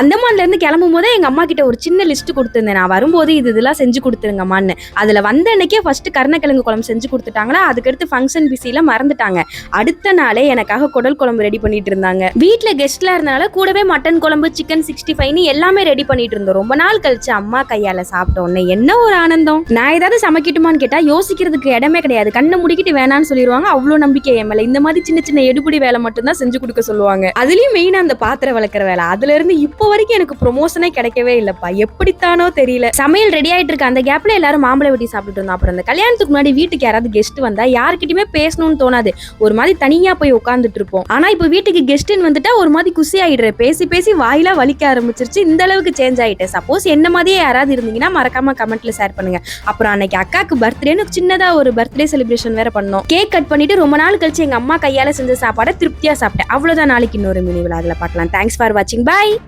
அந்தமான்ல இருந்து கிளம்பும் போதே எங்க அம்மா கிட்ட ஒரு சின்ன லிஸ்ட் கொடுத்துருந்தேன். நான் வரும்போது இது இதெல்லாம் செஞ்சு கொடுத்துருங்கம்மான்னு. அதுல வந்த அன்னைக்கே ஃபர்ஸ்ட் கருணக்கிழங்கு குழம்பு செஞ்சு கொடுத்துட்டாங்களா? அதுக்கடுத்து ஃபங்க்ஷன் பிஸியில மறந்துட்டாங்க. அடுத்த நாளே எனக்காக குடல் குழம்பு ரெடி பண்ணிட்டு இருந்தாங்க. வீட்டில் கெஸ்ட்ல இருந்தனால கூடவே மட்டன் குழம்பு சிக்கன் சிக்ஸ்டி ஃபைவ்னு எல்லாமே ரெடி பண்ணிட்டு இருந்தோம். ரொம்ப நாள் கழிச்சு அம்மா கையால சாப்பிட்டோன்னே என்ன ஒரு ஆனந்தம். நான் ஏதாவது சமைக்கட்டுமான்னு கேட்டா யோசிக்கிறதுக்கு இடமே கிடையாது. கண்ணை முடிக்கிட்டு வேணாம்னு சொல்லிடுவாங்க. அவ்வளோ நம்பிக்கை என் மேல. இந்த மாதிரி சின்ன சின்ன எடுபடி வேலை மட்டும்தான் செஞ்சு கொடுக்க சொல்லுவாங்க. அதுலயும் மெயினாக அந்த பாத்திரம் வளர்க்குற வேலை. அதுல இருந்து இப்போ வரைக்கும் எனக்கு ப்ரொமோஷனே கிடைக்கவே இல்லப்பா. எப்படித்தானோ தெரியல. சமையல் ரெடி ஆயிட்டு இருக்க. அந்த கேப்ல எல்லாரும் மாம்பழ வெட்டி சாப்பிட்டு இருந்தோம் அப்புறம் அந்த கல்யாணத்துக்கு முன்னாடி வீட்டுக்கு யாராவது கெஸ்ட் வந்தா யாருக்கிட்டயுமே பேசணும்னு தோணாது. ஒரு மாதிரி தனியா போய் உட்காந்துட்டு இருப்போம். ஆனா இப்போ வீட்டுக்கு கெஸ்ட்னு வந்துட்டா ஒரு மாதிரி குசி ஆயிடுறேன் பேசி பேசி வாயிலா வலிக்க ஆரம்பிச்சிருச்சு. இந்த அளவுக்கு சேஞ்ச் ஆயிட்டேன். சப்போஸ் என்ன மாதிரியே யாராவது இருந்தீங்கன்னா மறக்காம கமெண்ட்ல ஷேர் பண்ணுங்க. அப்புறம் அன்னைக்கு அக்காக்கு பர்த்டேன்னு சின்னதா ஒரு பர்த்டே செலிப்ரேஷன் வேற பண்ணோம். கேக் கட் பண்ணிட்டு ரொம்ப நாள் கழிச்சு எங்க அம்மா கையால செஞ்ச சாப்பாடை திருப்தியா சாப்பிட்டேன். அவ்வளவுதான் நாளைக்கு இன்னொரு மினி விழாவில் பார்க்கலாம். தேங்க்ஸ் ஃபார் வாட்சிங் பை